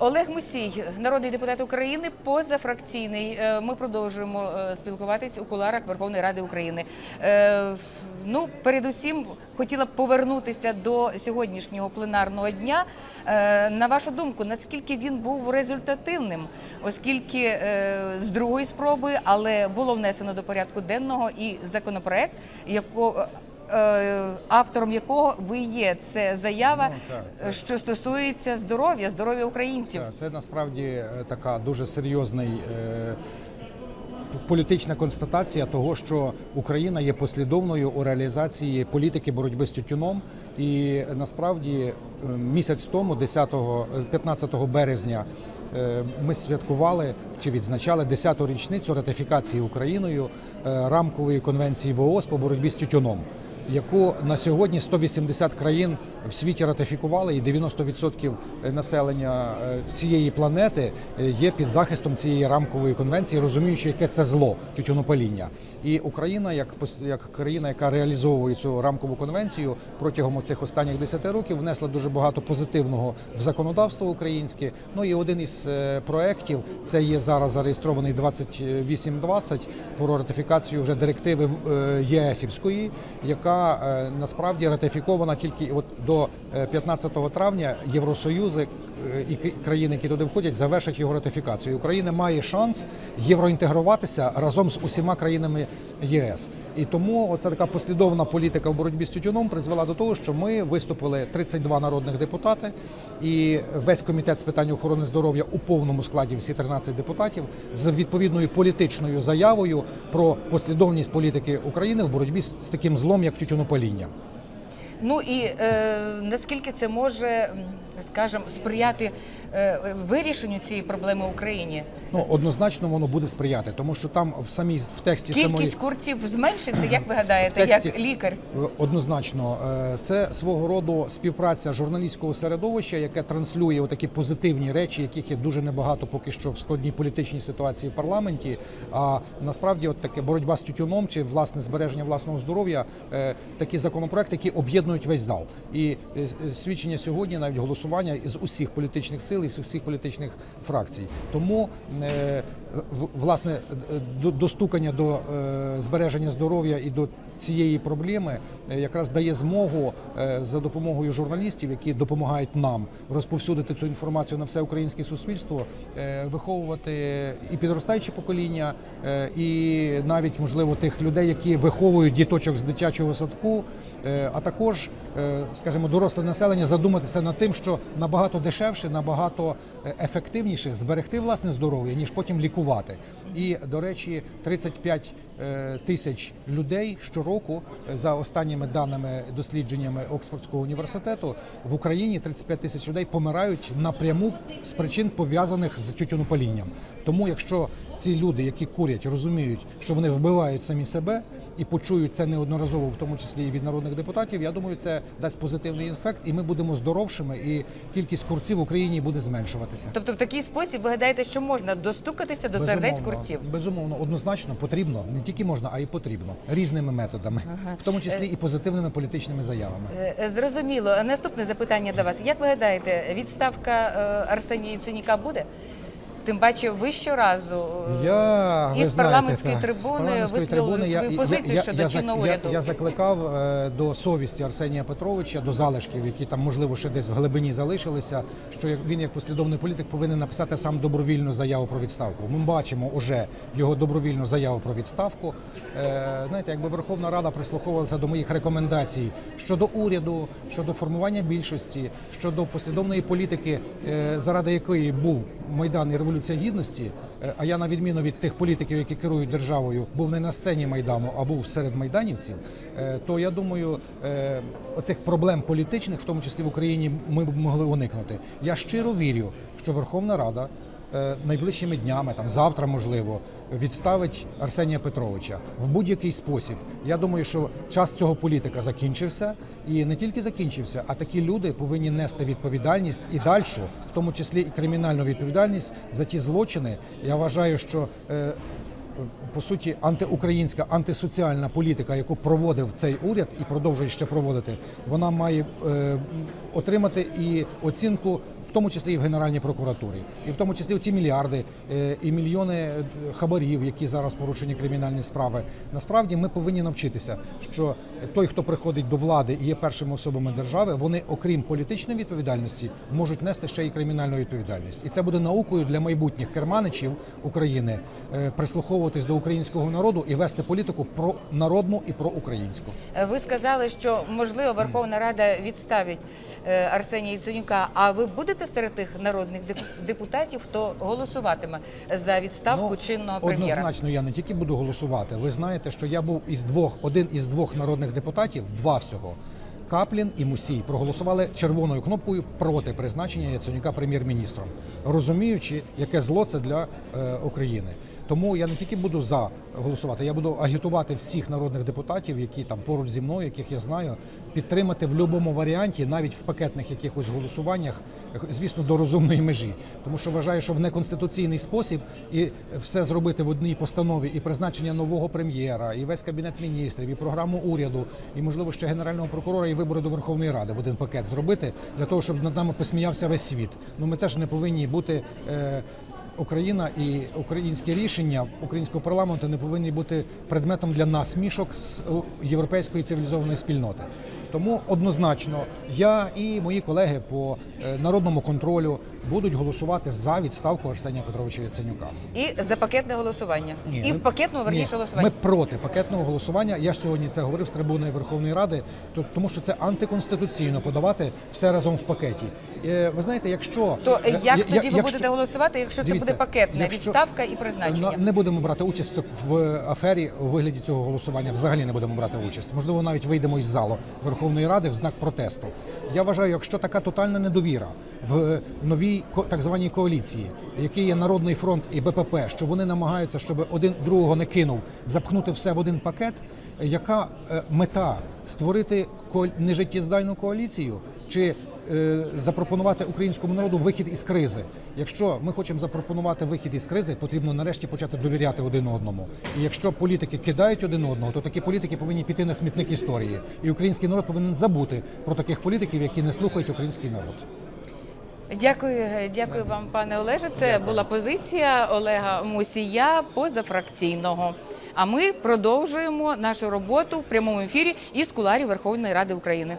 Олег Мусій, народний депутат України, позафракційний. Е, Ми продовжуємо е, спілкуватись у куларах Верховної Ради України. Е, Ну, передусім, хотіла б повернутися до сьогоднішнього пленарного дня. На вашу думку, наскільки він був результативним, оскільки з другої спроби, але було внесено до порядку денного і законопроект, якого автором якого ви є, це заява, Ну, так, це- що стосується здоров'я, здоров'я українців. Це насправді е, така дуже серйозний. е, Політична констатація того, що Україна є послідовною у реалізації політики боротьби з тютюном, і е, насправді е, місяць тому, 10, е, 15 березня, е, ми святкували чи відзначали 10-ту річницю ратифікації Україною е, рамкової конвенції ВООЗ по боротьбі з тютюном, яку на сьогодні 180 країн в світі ратифікували, і 90% населення е, всієї планети е, є під захистом цієї рамкової конвенції, розуміючи, яке це зло тютюнопаління. І Україна, як як країна, яка реалізовує цю рамкову конвенцію протягом цих останніх 10 років, внесла дуже багато позитивного в законодавство українське. Ну і один із е, проєктів це є зараз зареєстрований 2820 про ратифікацію вже директиви е, ЄСівської, яка е, насправді ратифікована тільки от до е, 15 травня Євросоюзи і країни, які туди входять, завершать його ратифікацію. Україна має шанс євроінтегруватися разом з усіма країнами ЄС. І тому от така послідовна політика в боротьбі з тютюном призвела до того, що ми виступили 32 народних депутати, і весь комітет з питань охорони здоров'я у повному складі всі 13 депутатів з відповідною політичною заявою про послідовність політики України в боротьбі з таким злом, як тютюнопаління. Ну і е, наскільки це може, скажімо, сприяти е, вирішенню цієї проблеми в Україні? Ну однозначно воно буде сприяти, тому що там в самій в тексті самої Кількість курців зменшиться, як ви гадаєте, тексті- як лікар? Однозначно, Е, це свого роду співпраця журналістського середовища, яке транслює такі позитивні речі, яких є дуже небагато поки що в складній політичній ситуації в парламенті. А насправді, от таке боротьба з тютюном чи власне збереження власного здоров'я, е, такі законопроекти, які об'єднують весь зал. І е, е, свідчення сьогодні, навіть голосування із усіх політичних сил і з усіх політичних фракцій. Тому е, власне е, достукання до е, збереження здоров'я і до цієї проблеми е, якраз дає змогу е, за допомогою журналістів, які допомагають нам розповсюдити цю інформацію на все українське суспільство, е, виховувати і підростаюче покоління, е, і навіть можливо тих людей, які виховують діточок з дитячого садку. е, А також, е, скажімо, доросле населення задуматися над тим, що набагато дешевше, набагато е, ефективніше зберегти власне здоров'я, ніж потім лікувати. І до речі, 35 е, тисяч людей щороку е, за останніми даними дослідженнями Оксфордського університету в Україні 35 тисяч людей помирають напряму з причин пов'язаних з тютюнопалінням. Тому, якщо ці люди, які курять, розуміють, що вони вбивають самі себе і почують це неодноразово, в тому числі і від народних депутатів, я думаю, це дасть позитивний ефект, і ми будемо здоровшими, і кількість курців в Україні буде зменшуватися. Тобто, в такий спосіб ви гадаєте, що можна достукатися до сердець курців? Безумовно, однозначно потрібно не тільки можна, а й потрібно різними методами, Ага. в тому числі і позитивними політичними заявами. Е, е, Зрозуміло. Наступне запитання до вас. Як ви гадаєте, відставка е, Арсенія Яценюка буде? Тим паче, ви щоразу е, Я із знаєте, парламентської так, з трибуни парламентської висловили трибуни я- свою я- позицію я- щодо я, чинного я, уряду. я закликав е, до совісті Арсенія Петровича, до залишків, які там можливо ще десь в глибині залишилися. Що як він, як послідовний політик, повинен написати сам добровільну заяву про відставку. Ми бачимо уже його добровільну заяву про відставку. Е, знаєте, якби Верховна Рада прислуховувалася до моїх рекомендацій щодо уряду, щодо формування більшості, щодо послідовної політики, е, заради якої був майдан і революція гідності. Е, А я на відміну від тих політиків, які керують державою, був не на сцені майдану, а був серед майданівців. е, То я думаю, е, оцих проблем політичних, в тому числі в Україні, ми б могли уникнути. Я щиро вірю, що Верховна Рада найближчими днями, там завтра, можливо, відставить Арсенія Петровича в будь-який спосіб. Я думаю, що час цього політика закінчився, і не тільки закінчився, а такі люди повинні нести відповідальність і дальшу, в тому числі і кримінальну відповідальність за ті злочини. Я вважаю, що е, по суті антиукраїнська, антисоціальна політика, яку проводив цей уряд і продовжує ще проводити, вона має е, отримати і оцінку в тому числі і в Генеральній прокуратурі, і в тому числі в ті мільярди е, і мільйони е, хабарів, які зараз порушені кримінальні справи. Насправді ми повинні навчитися, що той, хто приходить до влади і є першими особами держави, вони, окрім політичної відповідальності, можуть нести ще й кримінальну відповідальність. І це буде наукою для майбутніх керманичів України е, прислуховуватись до українського народу і вести політику про народну і про українську. Ви сказали, що можливо Верховна Рада відставить Арсенія Яценюка. А ви будете серед тих народних деп- депутатів, хто голосуватиме за відставку чинного прем'єра? Ну, Однозначно, я не тільки буду голосувати. Ви знаєте, що я був із двох, один із двох народних депутатів, два всього. Каплін і Мусій проголосували червоною кнопкою проти призначення Яценюка прем'єр-міністром, розуміючи, яке зло це для е, України. Тому я не тільки буду за голосувати, я буду агітувати всіх народних депутатів, які там поруч зі мною, яких я знаю, підтримати в будь-якому варіанті, навіть в пакетних якихось голосуваннях, звісно, до розумної межі. Тому що вважаю, що в неконституційний спосіб і все зробити в одній постанові, і призначення нового прем'єра, і весь кабінет міністрів, і програму уряду, і можливо ще генерального прокурора, і вибори до Верховної Ради в один пакет зробити для того, щоб над нами посміявся весь світ. Ну ми теж не повинні бути. Е, Україна і українські рішення українського парламенту не повинні бути предметом для насмішок з європейської цивілізованої спільноти. Тому однозначно я і мої колеги по е, народному контролю будуть голосувати за відставку Арсенія Петровича Яценюка. І за пакетне голосування, Ні, і в пакетному верніше голосування. Ми проти пакетного голосування. Я ж сьогодні це говорив з трибуни Верховної Ради, то- тому що це антиконституційно подавати все разом в пакеті. Е, Ви знаєте, якщо То я- як я- тоді ви якщо- будете голосувати, якщо це буде пакетна якщо- відставка і призначення? На- Не будемо брати участь в афері у вигляді цього голосування. Взагалі не будемо брати участь. Можливо, навіть вийдемо із залу Верховної Ради в знак протесту. Я вважаю, якщо така тотальна недовіра в новій так званій коаліції, який є Народний фронт і БПП, що вони намагаються, щоб один другого не кинув, запхнути все в один пакет. Яка е, мета створити нежиттєздайну коаліцію чи е, запропонувати українському народу вихід із кризи? Якщо ми хочемо запропонувати вихід із кризи, потрібно нарешті почати довіряти один одному. І якщо політики кидають один одного, то такі політики повинні піти на смітник історії. І український народ повинен забути про таких політиків, які не слухають український народ. Дякую, дякую вам, пане Олеже. Це була позиція Олега Мусія позафракційного. А ми продовжуємо нашу роботу в прямому ефірі із куларів Верховної Ради України.